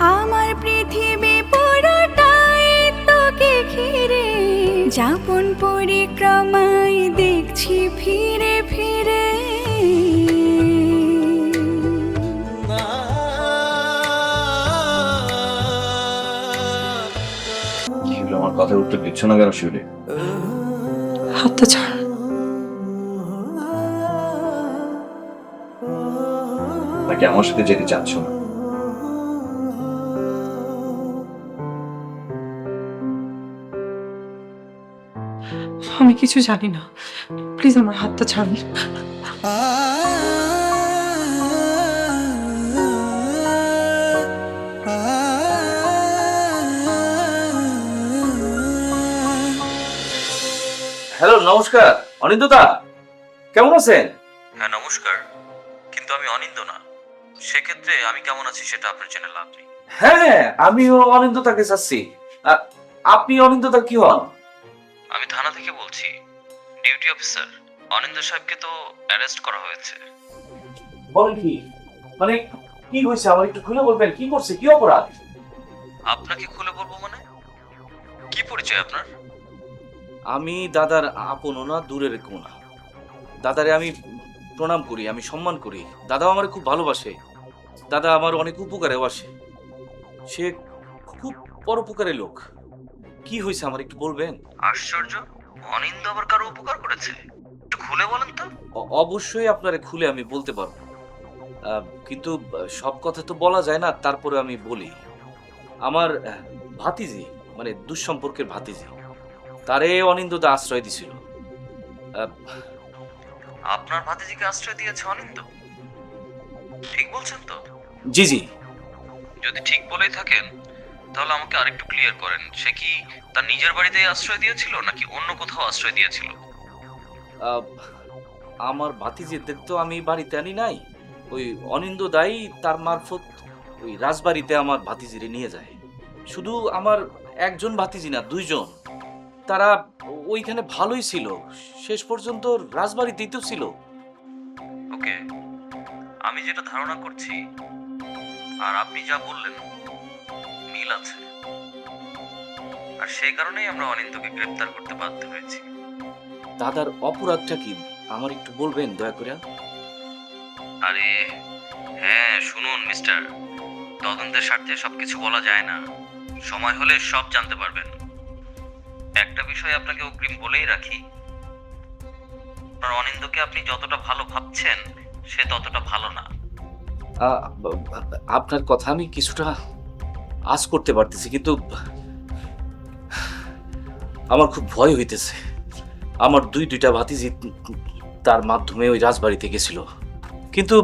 আমার পৃথিবী পুরোটাই তোকে ঘিরে। যাপন পরিক্রমায় দেখছি ফিরে ফিরে। আমার কথার উত্তর দিচ্ছ না কেন শিউলি? হাতটা ছাড়। নাকি আমার সাথে যেতে চাচ্ছ না? আমি কিছু জানি না। প্লিজ আমার হাতটা ছাড়ুন। হ্যালো নমস্কার। অনিন্দদা কেমন আছেন? হ্যাঁ নমস্কার। কিন্তু আমি অনিন্দ না। সেক্ষেত্রে আমি কেমন আছি সেটা আপনার জেনে লাভ নেই। হ্যাঁ আমিও অনিন্দতাকে চাচ্ছি। আপনি অনিন্দতা কি হন? আমি থানা থেকে বলছি ডিউটি অফিসার অনিন্দ সাহেবকে তো অ্যারেস্ট করা হয়েছে। বলেন কি? মানে কি হয়েছে? আমার একটু খুলে বলবেন কি করছে? কি অপরাধ? আপনাকে খুলে বলব মানে? কি পরিচয় আপনার? আমি দাদার আপন না দূরের কোনা দাদারে আমি প্রণাম করি আমি সম্মান করি। দাদা আমার খুব ভালোবাসে। দাদা আমার অনেক উপকারেও আসে। সে খুব পরোপকারের লোক। কি হয়েছে আমার একটু বলবেন? আশ্চর্য অনিন্দ আবার কারও উপকার করেছে? একটু খুলে বলেন তো। অবশ্যই আপনারে খুলে আমি বলতে পারব। কিন্তু সব কথা তো বলা যায় না তারপরে আমি বলি। আমার ভাতিজি মানে দুঃসম্পর্কের ভাতিজি তারে অনিন্দদা আশ্রয় দিছিল। আপনার ভাতিজিকে আশ্রয় দিয়েছে অনিন্দ? ঠিক বলছেন তো? জি জি। যদি ঠিক বলেই থাকেন তাহলে আমাকে আরেকটু ক্লিয়ার করেন। সে কি তার নিজের বাড়িতেই আশ্রয় দিয়েছিল নাকি অন্য কোথাও আশ্রয় দিয়েছিল? আমার ভাতিজিদের তো আমি বাড়িতে আনি নাই। ওই অনিন্দ দাই তার মারফত ওই রাজবাড়িতে আমার ভাতিজিরে নিয়ে যায়। শুধু আমার একজন ভাতিজি না দুইজন। তারা ওইখানে ভালোই ছিল। শেষ পর্যন্ত রাজবাড়িতেই তো ছিল। ওকে। আমি যেটা ধারণা করছি আর আপনি যা বললেন মিল আছে। আর সেই কারণেই আমরা অনিন্দকে গ্রেফতার করতে বাধ্য হয়েছি। দাদার অপরাধটা কি? আমার একটু বলবেন দয়া করে। আরে হ্যাঁ শুনুন মিস্টার। তদন্তের স্বার্থে সবকিছু বলা যায় না। সময় হলে সব জানতে পারবেন। একটা বিষয় আপনাকে অগ্রিম বলেই রাখি। আপনার অনিন্দকে আপনি যতটা ভালো ভাবছেন সে ততটা ভালো না। আপনার কথা আমি কিছুটা আজ করতে পারতেছি, কিন্তু আমার খুব ভয় হইতেছে। আমার দুই দুইটা ভাতিজি তার মাধ্যমে ওই রাজবাড়িতে গেছিল। কিন্তু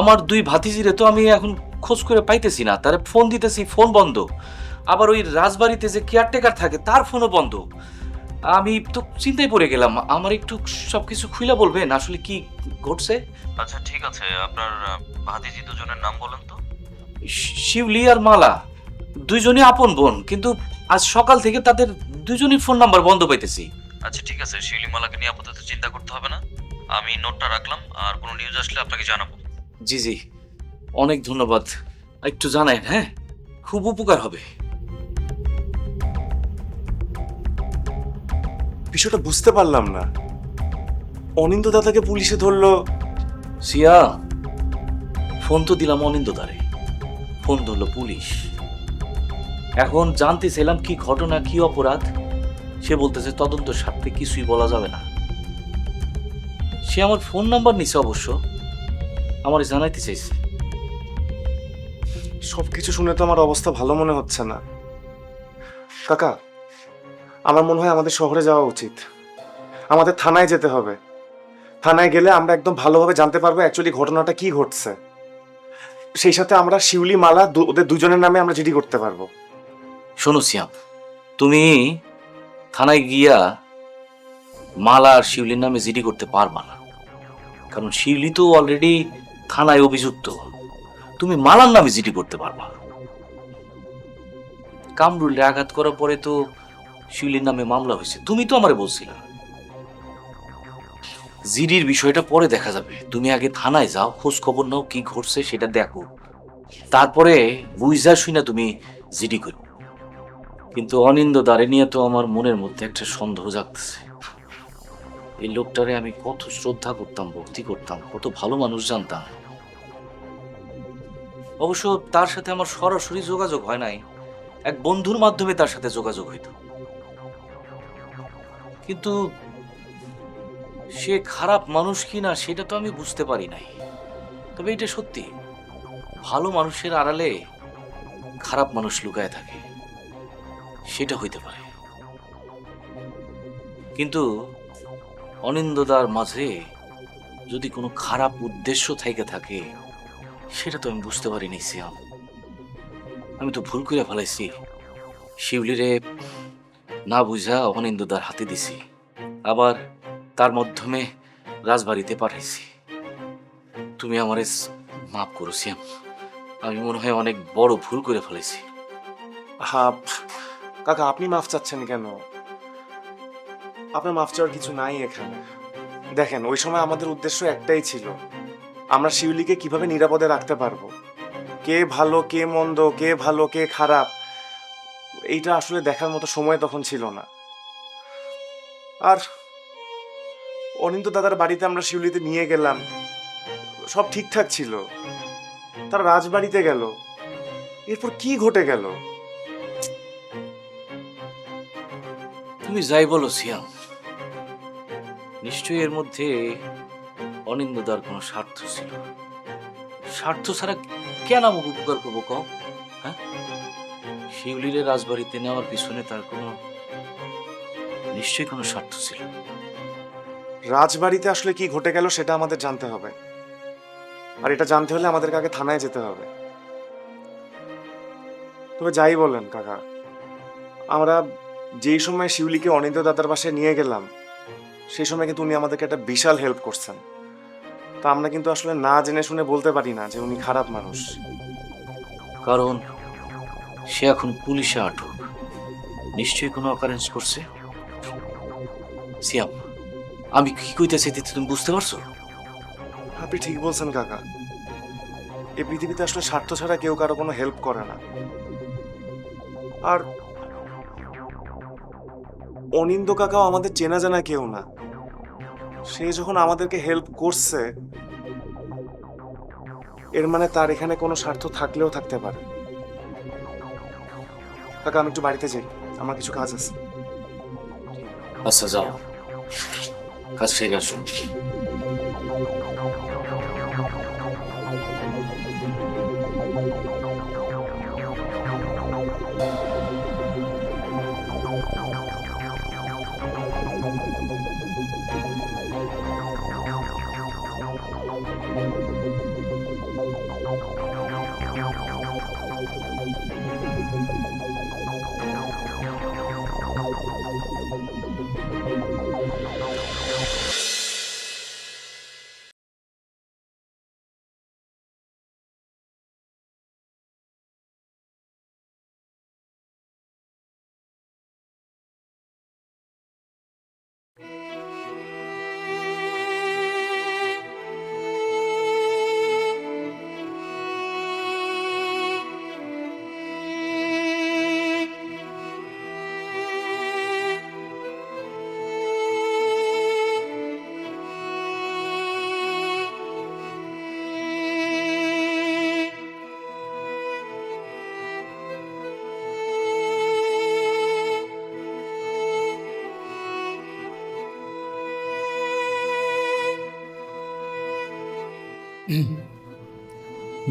আমার দুই ভাতিজিরে তো আমি এখন খোঁজ করে পাইতেছি না। তারে ফোন দিতেছি, ফোন বন্ধ। আবার ওই রাজবাড়িতে যে কেয়ারটেকার থাকে, তার ফোনও বন্ধ। আমি তো চিন্তায় পড়ে গেলাম, আমার একটু সবকিছু খুলে বলবেন, আসলে কি ঘটছে? আচ্ছা ঠিক আছে, আপনার ভাতিজি দুজনের নাম বলেন তো। শিউলি আর মালা। দুইজনই আপন বোন কিন্তু আজ সকাল থেকে তাদের দুইজনই ফোন নাম্বার বন্ধ পাইতেছি। আচ্ছা ঠিক আছে শিউলি মালাকে নিয়ে আপাতত চিন্তা করতে হবে না। আমি নোটটা রাখলাম আর কোনো নিউজ আসলে আপনাকে জানাব। জি জি। অনেক ধন্যবাদ। একটু জানাই হ্যাঁ? খুব উপকার হবে। বিষয়টা বুঝতে পারলাম না। অনিন্দ দাদাকে পুলিশে ধরলো। সিয়া ফোন তো দিলাম অনিন্দ দ্বারে ফোন ধরলো পুলিশ। এখন জানতে চাইলাম কি ঘটনা, কি অপরাধ। সে বলতেছে, তদন্ত স্বার্থে কিছুই বলা যাবে না। সে আমার ফোন নাম্বার নিছে অবশ্য। আমার জানাইতে চাইছে। সবকিছু শুনে তো আমার অবস্থা ভালো মনে হচ্ছে না। কাকা, আমার মনে হয় আমাদের শহরে যাওয়া উচিত। আমাদের থানায় যেতে হবে। থানায় গেলে আমরা একদম ভালোভাবে জানতে পারব অ্যাকচুয়ালি ঘটনাটা কি ঘটছে। সেই সাথে আমরা শিউলি মালা ওদের দুজনের নামে আমরা জিডি করতে পারব। শোনো সিয়াম, তুমি থানায় গিয়া মালা আর শিউলির নামে জিডি করতে পারবা না। কারণ শিউলি তো অলরেডি থানায় অভিযুক্ত। তুমি মালার নামে জিডি করতে পারবা। কামরুলে আঘাত করার পরে তো শিউলির নামে মামলা হয়েছে। তুমি তো আমারে বলছিলা। জিডির বিষয়টা পরে দেখা যাবে। তুমি আগে থানায় যাও খোঁজ খবর নাও, কি ঘটছে সেটা দেখো। তারপরে বুঝা শুনে তুমি জিডি করো। কিন্তু অনিন্দ দাঁড়ে নিয়ে তো আমার মনের মধ্যে একটা সন্দেহ জাগতেছে। এই লোকটারে আমি কত শ্রদ্ধা করতাম, ভক্তি করতাম, কত ভালো মানুষ জানতাম। অবশ্য তার সাথে আমার সরাসরি যোগাযোগ হয় নাই। এক বন্ধুর মাধ্যমে তার সাথে যোগাযোগ হইত। কিন্তু সে খারাপ মানুষ কিনা সেটা তো আমি বুঝতে পারি নাই। তবে এটা সত্যি, ভালো মানুষের আড়ালে খারাপ মানুষ লুকায় থাকে, সেটা হইতে পারে। কিন্তু অনিন্দদার মাঝে যদি কোনো খারাপ উদ্দেশ্য থেকে থাকে, সেটা তো আমি বুঝতে পারিনি সিয়াম। আমি তো ভুল করে ফেলাইছি। শিউলিরে না বুঝা অনিন্দদার হাতে দিছি। আবার তার মাধ্যমে রাজবাড়িতে পাঠাইছি। তুমি আমারে মাফ করো, সিয়াম। আমি মনে হয় অনেক বড় ভুল করে ফেলেছি। হ্যাঁ কাকা, আপনি মাফ চাচ্ছেন কেন? আপনার মাফ চাওয়ার কিছু নাই এখানে। দেখেন, ওই সময় আমাদের উদ্দেশ্য একটাই ছিল, আমরা শিউলিকে কীভাবে নিরাপদে রাখতে পারব? কে ভালো, কে মন্দ, কে ভালো, কে খারাপ, এইটা আসলে দেখার মতো সময় তখন ছিল না। আর অনিন্দ দাদার বাড়িতে আমরা শিউলিতে নিয়ে গেলাম। সব ঠিকঠাক ছিল। তার রাজবাড়িতে গেল। এরপর কি ঘটে গেল? তুমি যাই বলো, সিয়াম। নিশ্চয়ই এর মধ্যে অনিন্দদার কোনো স্বার্থ ছিল। স্বার্থ ছাড়া কেন আমাকে উপকার করব কও? হ্যাঁ? শিউলিরে রাজবাড়িতে নেওয়ার পিছনে তার কোনো নিশ্চয়ই কোনো স্বার্থ ছিল। রাজবাড়িতে আসলে কি ঘটে গেল সেটা আমাদের জানতে হবে। আর এটা জানতে হলে আমাদের কাকে থানায় যেতে হবে। তবে যাই বলেন, কাকা। আমরা যেই সময় শিউলিকে অনিন্দ দাদার বাসায় নিয়ে গেলাম, সেই সময় কিন্তু উনি আমাদেরকে একটা বিশাল হেল্প করছেন। তা আমরা কিন্তু আসলে না জেনে শুনে বলতে পারি না যে উনি খারাপ মানুষ। কারণ, সে এখন পুলিশে আটক। নিশ্চয়ই কোনো অকারেন্স করছে? সিয়াম। আমি কি কইতেছি দিতে তুমি বুঝতে পারছ? আপনি ঠিক বলছেন কাকা। এই পৃথিবীতে আসলে স্বার্থ ছাড়া কেউ কারও কোনো হেল্প করে না। আর অনিন্দ কাকাও আমাদের চেনা জানা কেউ না। সে যখন আমাদেরকে হেল্প করছে এর মানে তার এখানে কোনো স্বার্থ থাকলেও থাকতে পারে। কাকা আমি একটু বাড়িতে যাই। আমার কিছু কাজ আছে। আচ্ছা যাও। কাজ সেরে আসো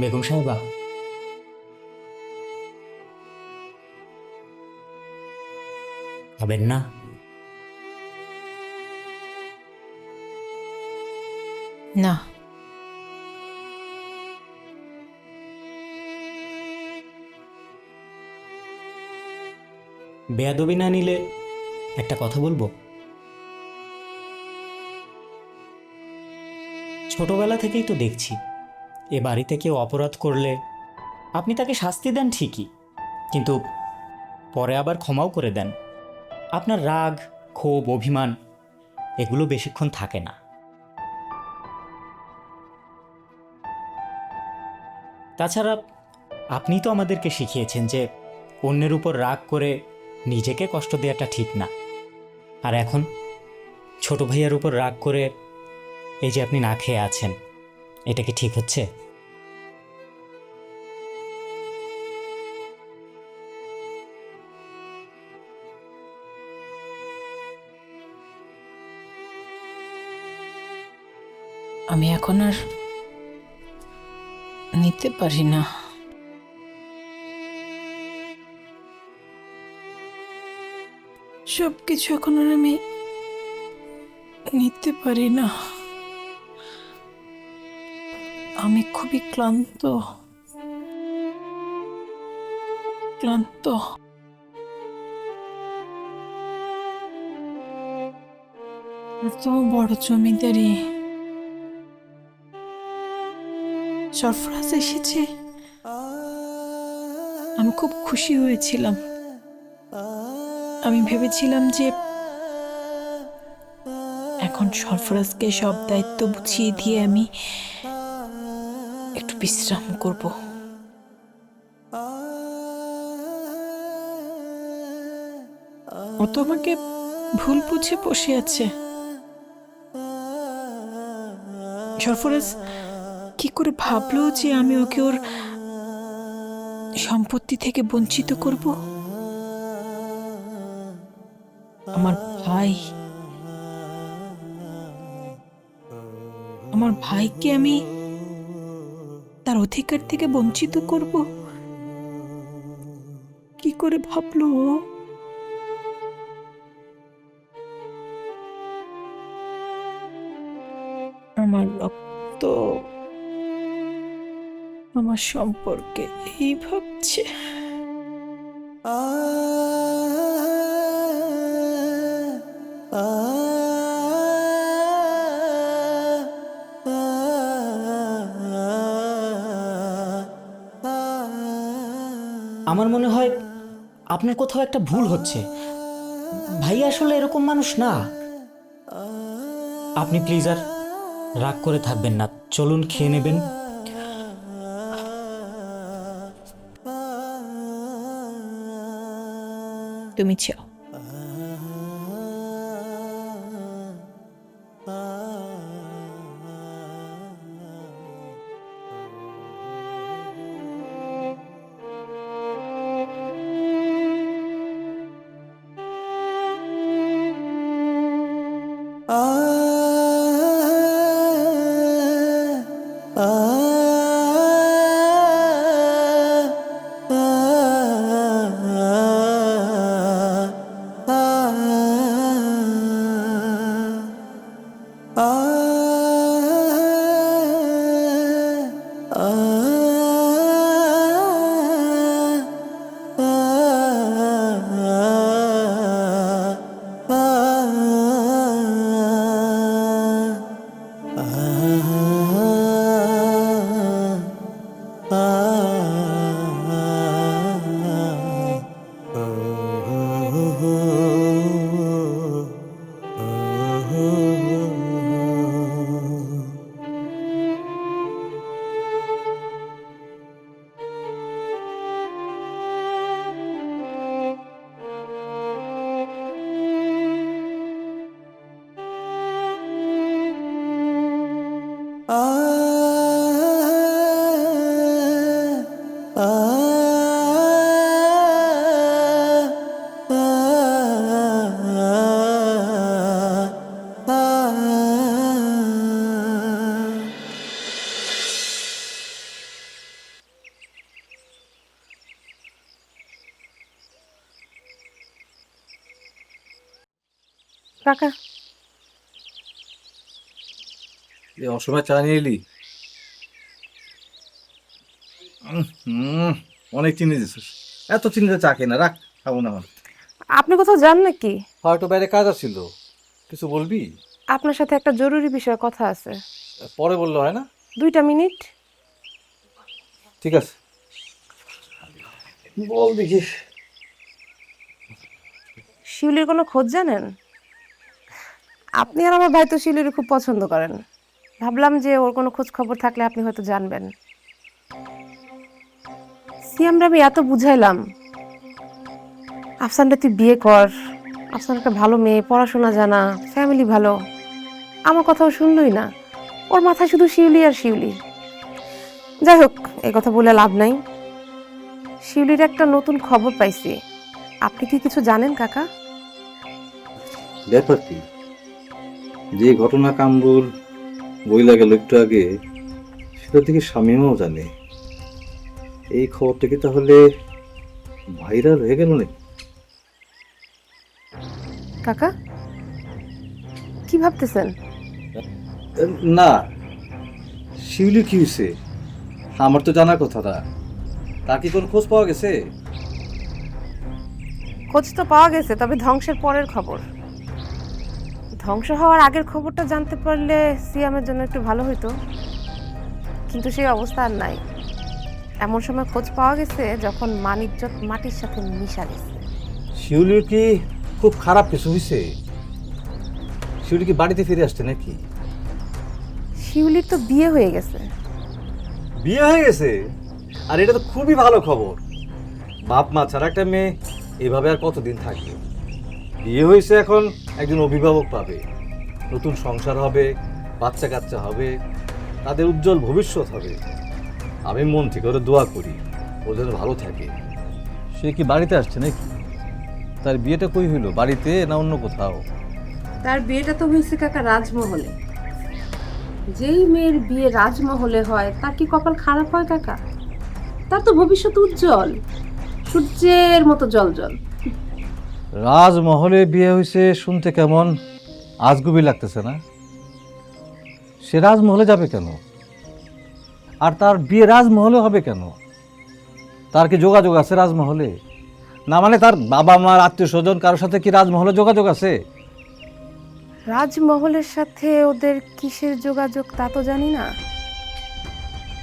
বেগম সাহেবা। খাবেন না? না। বেয়াদবি না নিলে একটা কথা বলব? ছোটবেলা থেকেই তো দেখছি। এ বাড়িতে কেউ অপরাধ করলে আপনি তাকে শাস্তি দেন ঠিকই, কিন্তু পরে আবার ক্ষমাও করে দেন। আপনার রাগ, ক্ষোভ, অভিমান, এগুলো বেশিক্ষণ থাকে না। তাছাড়া আপনি তো আমাদেরকে শিখিয়েছেন যে অন্যের উপর রাগ করে নিজেকে কষ্ট দেওয়াটা ঠিক না। আর এখন ছোট ভাইয়ার উপর রাগ করে এই যে আপনি না খেয়ে আছেন এটা কি ঠিক হচ্ছে? আমি এখন আর নিতে পারি না। সব কিছু এখন আর আমি নিতে পারি না। আমি খুবই ক্লান্ত। ক্লান্ত। এত বড় জমিদারি। সরফরাজ এসেছে। আমি খুব খুশি হয়েছিলাম। আমি ভেবেছিলাম যে এখন সরফরাজকে সব দায়িত্ব বুঝিয়ে দিয়ে আমি বিশ্রাম করব। ও তো আমাকে ভুল বুঝে বসে আছে। সরফরাজ, কি করে ভাবলো যে আমি ওকে ওর সম্পত্তি থেকে বঞ্চিত করব? আমার ভাই। আমার ভাইকে আমি তার অধিকার থেকে বঞ্চিত করব? কি করে ভাবলো ও? আমার রক্ত, আমার সম্পর্কে এই ভাবছে। আমার মনে হয় আপনার কোথাও একটা ভুল হচ্ছে। ভাই আসলে এরকম মানুষ না। আপনি প্লিজ আর রাগ করে থাকবেন না। চলুন খেয়ে নেবেন। তুমি চাও। কাকা। এই অসময় চা নিয়ে এলি? অনেক চিনি দিছিস। এত চিনি দিয়ে চা খেয়ে না রাখ খাব না আপনি কোথাও যান নাকি? হয়তো বাইরে কাজ আসছিল কিছু বলবি? আপনার সাথে একটা জরুরি বিষয়ে কথা আছে। পরে বলল হয় না? দুইটা মিনিট। ঠিক আছে। বল দেখি শিউলির কোনো খোঁজ জানেন? আপনি আর আমার ভাই তো শিউলির খুব পছন্দ করেন। ভাবলাম যে ওর কোনো খোঁজ খবর থাকলে আপনি হয়তো জানবেন। সিয়ামরা আমি এত বুঝাইলাম। আফসানটা তুই বিয়ে কর। আফসান একটা ভালো মেয়ে, পড়াশোনা জানা ফ্যামিলি ভালো। আমার কথাও শুনলই না। ওর মাথায় শুধু শিউলি আর শিউলি। যাই হোক এই কথা বলে লাভ নাই। শিউলির একটা নতুন খবর পাইছি। আপনি কি কিছু জানেন, কাকা? ব্যাপার কি যে ঘটনা কামরুল বইলা গেল একটু আগে সেটা থেকে স্বামীও জানে। এই খবরটা কি তাহলে ভাইরাল হয়ে গেল নাকি? কাকা কি ভাবতেছেন? না শিউলি কি হয়েছে আমার তো জানার কথা না তার কি কোনো খোঁজ পাওয়া গেছে? খোঁজ তো পাওয়া গেছে তবে ধ্বংসের পরের খবর। ধ্বংস হওয়ার আগের খবরটা জানতে পারলে সিয়ামের জন্য একটু ভালো হতো কিন্তু সেই অবস্থা আর নাই। এমন সময় খোঁজ পাওয়া গেছে যখন মানিজ্জত মাটির সাথে মিশা গেছে। শিউলির কি খুব খারাপ কিছু হয়েছে শিউলি কি বাড়িতে ফিরে আসছে নাকি? শিউলির তো বিয়ে হয়ে গেছে। বিয়ে হয়ে গেছে? আর এটা তো খুবই ভালো খবর। বাপ মা ছাড়া একটা মেয়ে এভাবে আর কতদিন থাকবে? বিয়ে হয়েছে এখন একজন অভিভাবক পাবে নতুন সংসার হবে বাচ্চা কাচ্চা হবে তাদের উজ্জ্বল ভবিষ্যৎ হবে। আমি মন থেকে ওরা দোয়া করি ও যেন ভালো থাকে। সে কি বাড়িতে আসছে নাকি? তার বিয়েটা কই হইল বাড়িতে না অন্য কোথাও? তার বিয়েটা তো হয়েছে কাকা রাজমহলে। যেই মেয়ের বিয়ে রাজমহলে হয় তার কি কপাল খারাপ হয় কাকা? তার তো ভবিষ্যৎ উজ্জ্বল সূর্যের মতো জল জল রাজমহলে বিয়ে হয়েছে শুনতে কেমন আজগুবি লাগতেছে না? সে রাজমহলে যাবে কেন? আর তার বিয়ে রাজমহলে হবে কেন? তার কি যোগাযোগ আছে রাজমহলে? না মানে তার বাবা মার আত্মীয় স্বজন কারোর সাথে কি রাজমহলে যোগাযোগ আছে? রাজমহলের সাথে ওদের কিসের যোগাযোগ তা তো জানি না।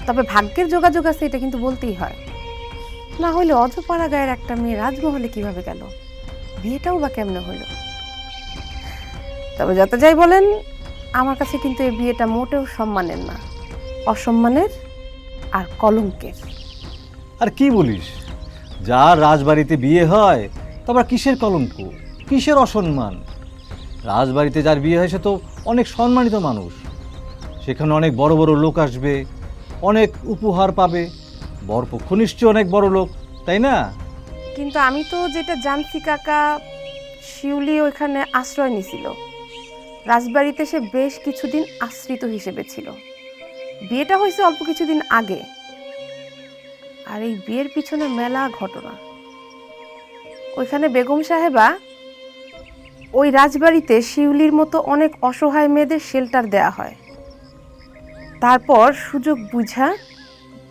তবে ভাগ্যের যোগাযোগ আছে এটা কিন্তু বলতেই হয়। না হলে অজপাড়া গায়ের একটা মেয়ে রাজমহলে কীভাবে গেল? বিয়েটাও বা কেমনে হলো? তবে যত যাই বলেন, আমার কাছে কিন্তু এই বিয়েটা মোটেও সম্মানের না। অসম্মানের আর কলঙ্কের। আর কি বলিস? যার রাজবাড়িতে বিয়ে হয় তারপর কিসের কলঙ্ক? কিসের অসম্মান? রাজবাড়িতে যার বিয়ে হয়, সে তো অনেক সম্মানিত মানুষ। সেখানে অনেক বড় বড় লোক আসবে, অনেক উপহার পাবে। বরপক্ষ নিশ্চয়ই অনেক বড় লোক, তাই না? কিন্তু আমি তো যেটা জানছি, কাকা, শিউলি ওইখানে আশ্রয় নিছিল। রাজবাড়িতে সে বেশ কিছুদিন আশ্রিত হিসেবে ছিল। বিয়েটা হয়েছে অল্প কিছুদিন আগে। আর এই বিয়ের পিছনে মেলা ঘটনা। ওইখানে বেগম সাহেবা ওই রাজবাড়িতে শিউলির মতো অনেক অসহায় মেয়েদের শেল্টার দেয়া হয়। তারপর সুযোগ বুঝা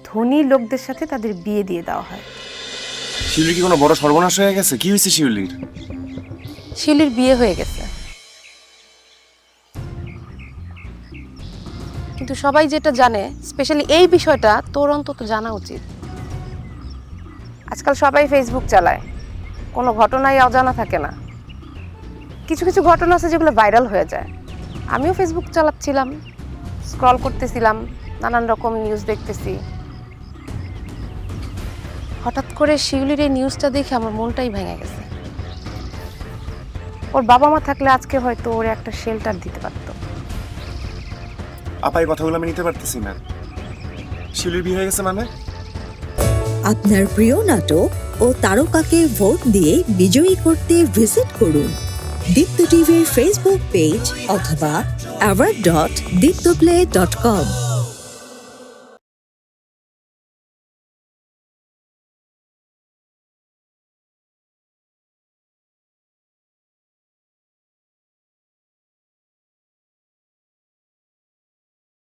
ধনী লোকদের সাথে তাদের বিয়ে দিয়ে দেওয়া হয়। শিউলির কি কোনো বড় সর্বনাশ হয়ে গেছে? কি হয়েছে শিউলির? শিউলির বিয়ে হয়ে গেছে। কিন্তু সবাই যেটা জানে স্পেশালি এই বিষয়টা তোর অন্তত জানা উচিত। আজকাল সবাই ফেসবুক চালায়। কোনো ঘটনাই অজানা থাকে না। কিছু কিছু ঘটনা আছে যেগুলো ভাইরাল হয়ে যায়। আমিও ফেসবুক চালাচ্ছিলাম স্ক্রল করতেছিলাম, নানান রকম নিউজ দেখতেছি। হঠাৎ করে শিউলির এই নিউজটা দেখে আমার মনটাই ভেঙে গেছে। ওর বাবা মা থাকলে আজকে হয়তো ওর একটা শেল্টার দিতে পারতো। আপা এই কথাগুলো আমি নিতে পারতেছি না। শিউলির বিয়ে হয়ে গেছে মানে? আপনার প্রিয় নাটক ও তারকাকে ভোট দিয়ে বিজয়ী করতে ভিজিট করুন। দীপ্ত টিভির ফেসবুক পেজ অথবা award dot Deepto play dot com